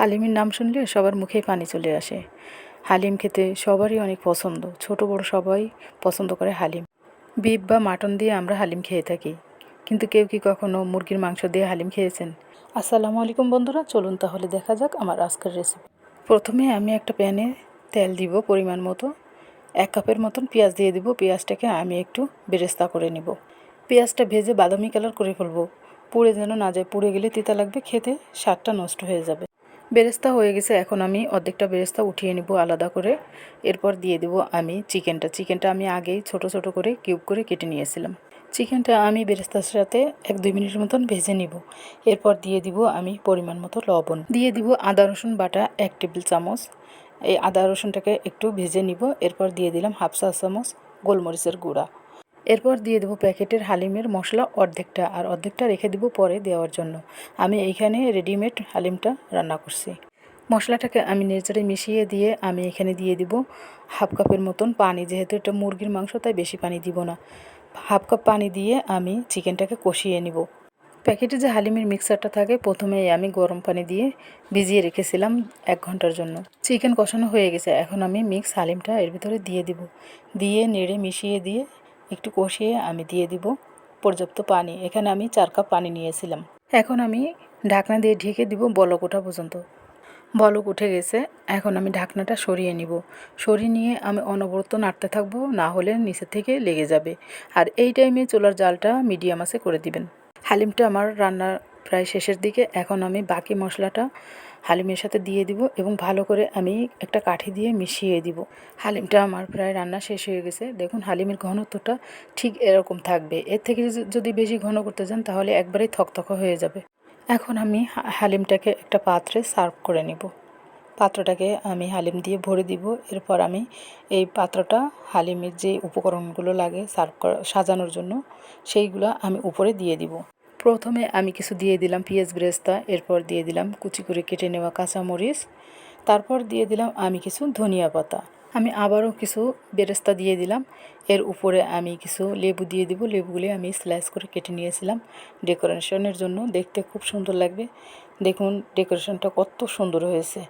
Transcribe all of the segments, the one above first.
হালিমের নাম শুনলে সবার মুখেই পানি চলে আসে। হালিম খেতে সবারই অনেক পছন্দ। ছোট বড় সবাই পছন্দ করে হালিম। বিফ বা মাটন দিয়ে আমরা হালিম খেয়ে থাকি। কিন্তু কেউ কি কখনো মুরগির মাংস দিয়ে হালিম খেয়েছেন? আসসালামু আলাইকুম বন্ধুরা, চলুন তাহলে দেখা যাক আমার আজকের রেসিপি প্রথমে আমি একটা প্যানে তেল দিব পরিমাণ মতো। এক কাপের মতন পেঁয়াজ দিয়ে দিব। পেঁয়াজটাকে আমি একটু বেরেস্তা করে নিব। পেঁয়াজটা ভেজে বাদামি কালার করে ফেলব। পুড়ে যেন না যায়, পুড়ে গেলে তিতা লাগবে, খেতে স্বাদটা নষ্ট হয়ে যাবে। বেরেস্তা হয়ে গেছে, এখন আমি অর্ধেকটা বেরেস্তা উঠিয়ে নেব আলাদা করে। এরপর দিয়ে দেব আমি চিকেনটা। চিকেনটা আমি আগেই ছোট ছোট করে কিউব করে কেটে নিয়েছিলাম। চিকেনটা আমি বেরেস্তার সাথে এক দুই মিনিটের মতন ভেজে নিব। এরপর দিয়ে দিব আমি পরিমাণ মতো লবণ। দিয়ে দিব আদা, রসুন, বাটা এক টেবিল চামচ। এই আদা, রসুনটাকে একটু ভেজে নিব। এরপর দিয়ে দিলাম হাফ চা চামচ গোলমরিচের গুঁড়া। এরপর দিয়ে দেবো প্যাকেটের হালিমের মশলা অর্ধেকটা আর অর্ধেকটা রেখে দেবো পরে দেওয়ার জন্য। আমি এইখানে রেডিমেড হালিমটা রান্না করছি। মশলাটাকে আমি নেচারে মিশিয়ে দিয়ে আমি এখানে দিয়ে দিব হাফ কাপের মতন পানি। যেহেতু এটা মুরগির মাংস, তাই বেশি পানি দিব না। হাফ কাপ পানি দিয়ে আমি চিকেনটাকে কষিয়ে নিব। প্যাকেটে যে হালিমের মিক্সারটা থাকে, প্রথমেই আমি গরম পানি দিয়ে ভিজিয়ে রেখেছিলাম এক ঘণ্টার জন্য। চিকেন কষানো হয়ে গেছে। এখন আমি মিক্স হালিমটা এর ভিতরে দিয়ে দিব। দিয়ে নেড়ে মিশিয়ে দিয়ে একটু কষিয়ে আমি দিয়ে দিব পর্যাপ্ত পানি। এখানে আমি চার কাপ পানি নিয়েছিলাম। এখন আমি ঢাকনা দিয়ে ঢেকে দিব বলক ওঠা পর্যন্ত। বলক উঠে গেছে। এখন আমি ঢাকনাটা সরিয়ে নিব। সরিয়ে নিয়ে আমি অনবরত নাড়তে থাকব, না হলে নিচে থেকে লেগে যাবে। আর এই টাইমে চুলার জালটা মিডিয়াম আছে করে দিবেন। হালিমটা আমার রান্নার প্রায় শেষের দিকে। এখন আমি বাকি মশলাটা হালিমের সাথে দিয়ে দিব এবং ভালো করে আমি একটা কাঠি দিয়ে মিশিয়ে দিব। হালিমটা আমার প্রায় রান্না শেষ হয়ে গেছে। দেখুন, হালিমের ঘনত্বটা ঠিক এরকম থাকবে। এর থেকে যদি বেশি ঘন করতে যান, তাহলে একবারেই থকথক হয়ে যাবে। এখন আমি হালিমটাকে একটা পাত্রে সার্ভ করে নিব। পাত্রটাকে আমি হালিম দিয়ে ভরে দিব। এরপর আমি এই পাত্রটা হালিমের যে উপকরণগুলো লাগে সার্ভ করা, সাজানোর জন্য, সেইগুলো আমি উপরে দিয়ে দিব। প্রথমে আমি কিছু দিয়ে দিলাম পেঁয়াজ ব্রেস্তা, এরপর দিয়ে দিলাম কুচি করে কেটে নেওয়া কাঁচামরিচ, তারপর দিয়ে দিলাম আমি কিছু ধনিয়া পাতা। আমি আবারও কিছু বেরেস্তা দিয়ে দিলাম, এর উপরে আমি কিছু লেবু দিয়ে দিব, লেবুগুলি আমি স্লাইস করে কেটে নিয়েছিলাম ডেকোরেশনের জন্য। দেখতে খুব সুন্দর লাগবে। দেখুন, ডেকোরেশনটা কত সুন্দর হয়েছে।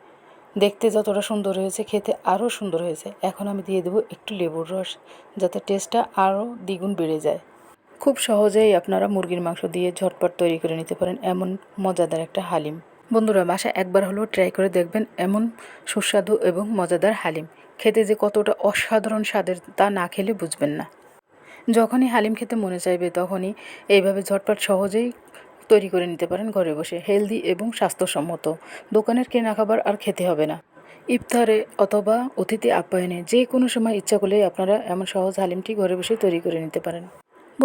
দেখতে যতটা সুন্দর হয়েছে, খেতে আরও সুন্দর হয়েছে। এখন আমি দিয়ে দেবো একটু লেবুর রস, যাতে টেস্টটা আরও দ্বিগুণ বেড়ে যায়। খুব সহজেই আপনারা মুরগির মাংস দিয়ে ঝটপট তৈরি করে নিতে পারেন এমন মজাদার একটা হালিম। বন্ধুরা, বাসা একবার হলেও ট্রাই করে দেখবেন এমন সুস্বাদু এবং মজাদার হালিম। খেতে যে কতটা অসাধারণ স্বাদের তা না খেলে বুঝবেন না। যখনই হালিম খেতে মনে চাইবে, তখনই এইভাবে ঝটপট সহজেই তৈরি করে নিতে পারেন ঘরে বসে। হেলদি এবং স্বাস্থ্যসম্মত। দোকানের কেনা খাবার আর খেতে হবে না। ইফতারে অথবা অতিথি আপ্যায়নে যে কোনো সময় ইচ্ছা করলেই আপনারা এমন সহজ হালিমটি ঘরে বসে তৈরি করে নিতে পারেন।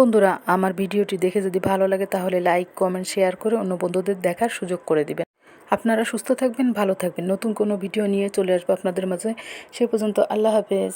বন্ধুরা, আমার ভিডিওটি দেখে যদি ভালো লাগে তাহলে লাইক, কমেন্ট, শেয়ার করে অন্য বন্ধুদের দেখার সুযোগ করে দিবেন। আপনারা সুস্থ থাকবেন, ভালো থাকবেন। নতুন কোনো ভিডিও নিয়ে চলে আসব আপনাদের মাঝে। সে পর্যন্ত আল্লাহ হাফেজ।